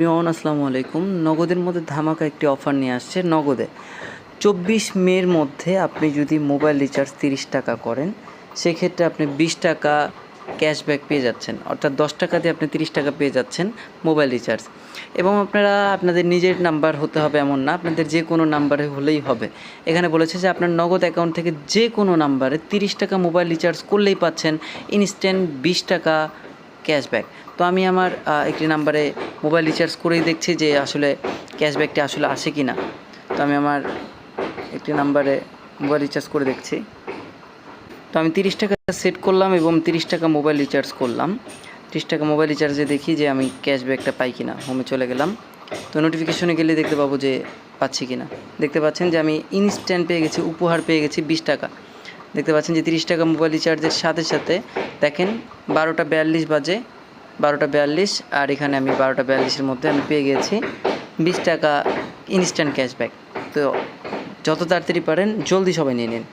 রিয়ন আসসালামু আলাইকুম। নগদের মধ্যে ধামাকা একটি অফার নিয়ে আসছে নগদে। চব্বিশ মের মধ্যে আপনি যদি মোবাইল রিচার্জ তিরিশ টাকা করেন, সেক্ষেত্রে আপনি বিশ টাকা ক্যাশব্যাক পেয়ে যাচ্ছেন। অর্থাৎ দশ টাকা দিয়ে আপনি তিরিশ টাকা পেয়ে যাচ্ছেন মোবাইল রিচার্জ। এবং আপনারা, আপনাদের নিজের নাম্বার হতে হবে এমন না, আপনাদের যে কোনো নাম্বারে হলেই হবে। এখানে বলেছে যে আপনার নগদ অ্যাকাউন্ট থেকে যে কোনো নাম্বারে তিরিশ টাকা মোবাইল রিচার্জ করলেই পাচ্ছেন, ইনস্ট্যান্ট বিশ টাকা ক্যাশব্যাক তো আমি আমার একটি নাম্বারে মোবাইল রিচার্জ করেই দেখছি যে আসলে ক্যাশব্যাকটি আসলে আসে কি না তো আমি আমার একটি নাম্বারে মোবাইল রিচার্জ করে দেখছি। তো আমি তিরিশ টাকা সেট করলাম এবং তিরিশ টাকা মোবাইল রিচার্জ করলাম। তিরিশ টাকা মোবাইল রিচার্জে দেখি যে আমি ক্যাশব্যাকটা পাই কি না হোমে চলে গেলাম। তো নোটিফিকেশনে গেলে দেখতে পাবো যে পাচ্ছি কি না দেখতে পাচ্ছেন যে আমি ইনস্ট্যান্ট পেয়ে গেছি, উপহার পেয়ে গেছি বিশ টাকা। দেখতে পাচ্ছেন যে তিরিশ টাকা মোবাইল রিচার্জের সাথে সাথে দেখেন বারোটা বিয়াল্লিশ বাজে, বারোটা বিয়াল্লিশ আর এখানে আমি বারোটা বিয়াল্লিশের মধ্যে আমি পেয়ে গেছি বিশ টাকা ইনস্ট্যান্ট ক্যাশব্যাক তো যত তাড়াতাড়ি পারেন জলদি সবাই নিয়ে নিন।